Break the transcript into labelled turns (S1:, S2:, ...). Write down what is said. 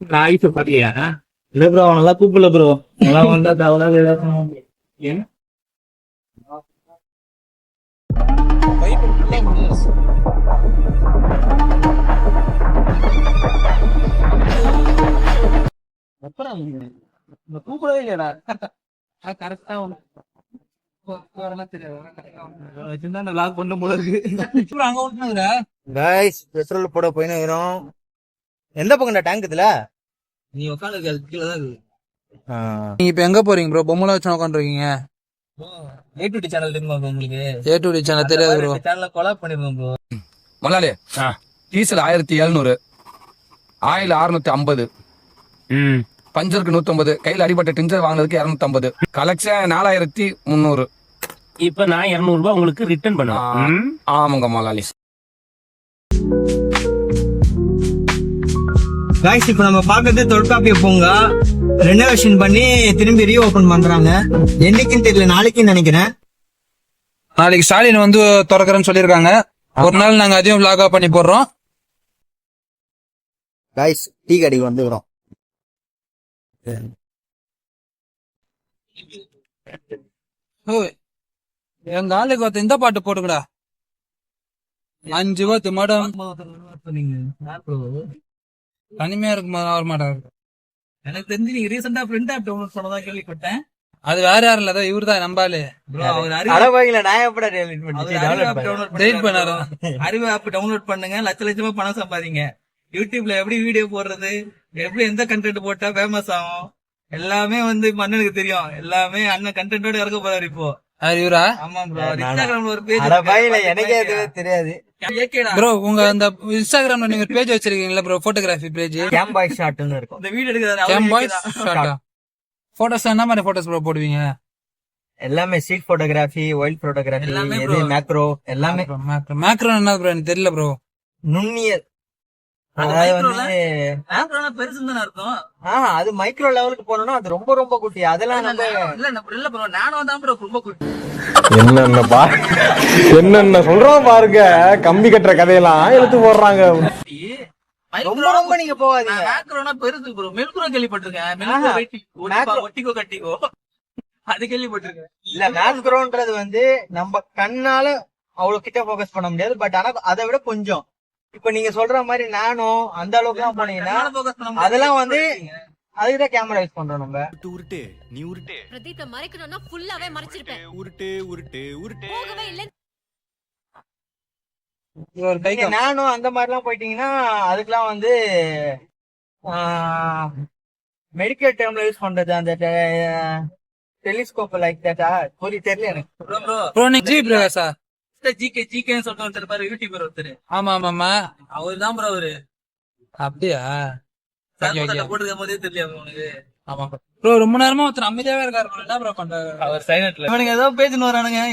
S1: Noise பாத்தியா?
S2: இல்ல bro அவனெல்லாம் கூப்பிடல ப்ரோ நல்லா வந்தா தவறாக ஏதாவது
S1: ஏன்?
S2: கூப்பிடவே இல்லையாடா.
S1: கரெக்டா
S2: பெட்ரோல் போட போயினுக்கிறோம் எந்த பக்கம்டா டேங்க் இதுல?
S1: நீ உட்காந்து கீழே தான்
S3: நீங்க இப்ப எங்க போறீங்க ப்ரோ பொம்மல வச்சு உட்காந்துருக்கீங்க
S1: ஏ டு சேனல் தெரியுமா bro உங்களுக்கு?
S3: ஏ டு டி சேனல் தெரியாது ப்ரோ
S1: சேனல்ல கொலாப் பண்ணிருக்கோம் ப்ரோ
S4: முதலாளி டீசல் ஆயிரத்தி எழுநூறு ஆயில் அறுநூத்தி ஐம்பது பஞ்சருக்கு நூத்தம்பது கையில் அடிபட்ட டிஞ்சர் வாங்கினதுக்கு இரநூத்தி ஐம்பது கலெக்ஷன் நாலாயிரத்தி முந்நூறு.
S5: இப்ப நான் இருநூறு ரூபாய் உங்களுக்கு ரிட்டர்ன் பண்ணுவேன். ம்?
S4: ஆமாங்க முதலாளி
S2: கைஸ் இப்போ நம்ம பார்க்கறது தொல்காப்பிய பூங்கா. ரெனோவேஷன் பண்ணி திரும்பி ரீ ஓபன் பண்றாங்க. என்னைக்குன்னு தெரியல நாளைக்குன்னு நினைக்கிறேன்.
S3: நாளைக்கு ஸ்டாலின் வந்து திறக்கறேன்னு சொல்லியிருக்காங்க. ஒரு நாள் நாங்க அதையும் vlog-ஆ பண்ணி போடுறோம்.
S2: கைஸ் டீ கடைக்கு வந்துக்கிறோம்.
S3: ஓய், எங்க ஆளுக்கு ஒருத்தன் இந்த பாட்டு போட்டுக்கடா அஞ்சு பத்து மடம். தனிமையா இருக்கும் போது வர மாட்டாரு
S1: எனக்கு தெரிஞ்சு நீங்க ரீசெண்டா பிரிண்ட் ஆப் டவுன்லோட் பண்ணதா கேள்விப்பட்டேன்.
S3: அது வேற யாரும் இல்ல இவர் தான் நம்பாலு
S1: அறிவு ஆப் டவுன்லோட் பண்ணுங்க லட்ச லட்சமா பணம் சம்பாதிங்க. யூடியூப்ல எப்படி வீடியோ போடுறது? எப்படி எந்த கண்டென்ட் போட்டா ஃபேமஸ் ஆகும்? எல்லாமே வந்து இப்ப அண்ணனுக்கு தெரியும். எல்லாமே அண்ணன் கண்டென்ட்டோட இறக்க போறாரு இப்போ.
S3: இவரா?
S1: ஆமா ப்ரோ இன்ஸ்டாகிராம்ல ஒரு பேஜ்
S2: அடவாயில எனக்கே எதுவே தெரியாது.
S1: ஏகேடா
S3: ப்ரோ உங்க அந்த இன்ஸ்டாகிராம்ல நீங்க பேஜ் வச்சிருக்கீங்களா bro photography page
S2: game boy ஷாட்னு இருக்கும்.
S1: இந்த வீடியோ எடுக்கிறாரு
S3: கேம்
S1: அவரு
S3: பாய்ஸ் ஷார்ட்டா போட்டோஸ் என்ன மாதிரி போட்டோஸ் ப்ரோ போடுவீங்க?
S2: எல்லாமே ஸ்ட்ரீட் போட்டோகிராஃபி வைல்ட் போட்டோகிராஃபி
S1: எல்லாமே
S2: எது. மேக்ரோ எல்லாமே.
S3: மேக்ரோ என்ன ப்ரோ எனக்கு தெரியல ப்ரோ
S2: நுண்ணிய
S1: அது
S2: மைக்ரோ லெவலுக்கு போனோம்னா அது ரொம்ப ரொம்ப குட்டி. அதெல்லாம் நம்ம
S1: இல்ல நம்ம இல்ல ப்ரோ நானும் தான் ப்ரோ ரொம்ப குட்டி.
S6: என்னென்ன பா என்னென்ன சொல்றோம் பாருங்க. கம்பி கட்டுற கதையெல்லாம் எடுத்து போடுறாங்க.
S2: ரொம்ப ரொம்ப நீங்க போகாதீங்க.
S1: மேக்ரோனா பெருசு ப்ரோ மெல்க்ரோ கேள்விப்பட்டிருக்கேன். மெல்க்ரோ. ஒட்டிக்கோ கட்டிக்கோ. அது கேள்விப்பட்டிருக்கேன்.
S2: இல்ல மேக்ரோன்றது வந்து நம்ம கண்ணால அவ்வளவு கிட்ட ஃபோக்கஸ் பண்ண முடியாது. பட் ஆனா அதை விட கொஞ்சம். இப்ப நீங்க சொல்ற மாதிரி நானும் அந்த அளவுக்கு எல்லாம் போனீங்கன்னா. அதெல்லாம் வந்து அதுக்குதான் கேமரா யூஸ் பண்றோம் நம்ம.
S7: உருட்டு நீ உருட்டு.
S8: பிரதீப்ல மறைக்கணும்னா ஃபுல்லாவே மறைச்சிருப்பேன்.
S7: உருட்டு உருட்டு உருட்டு.
S8: போகவே இல்லை.
S2: நானும் அந்த மாதிரி எல்லாம் போயிட்டீங்கன்னா அதுக்கெல்லாம் வந்து மெடிக்கல் டேர்ம்ல யூஸ் பண்றது அந்த டெலிஸ்கோப் லைக் தட்டா புரி தெரியல எனக்கு.
S1: Bro, bro,
S3: ப்ரோ நீங்க ஜி பிரகாஷா
S1: Mr. GK, GK ன்னு சொல்லிட்டு ஒருத்தர் பாரு, YouTuber ஒருத்தரு.
S3: ஆமா
S1: அவர்தான் bro அவரு.
S3: அப்படியா
S1: சார்
S3: Okay, okay.
S1: போட்டோ போட்டிருக்கும் போதே தெரியலையா bro உனக்கு?
S3: ஆமா ப்ரோ ரொம்ப நேரமா ஒருத்தர் அமைதியாவே இருக்காரு. என்ன ப்ரோ பண்றாரு
S1: இவனுங்க ஏதோ பேசின்னு வரானுங்க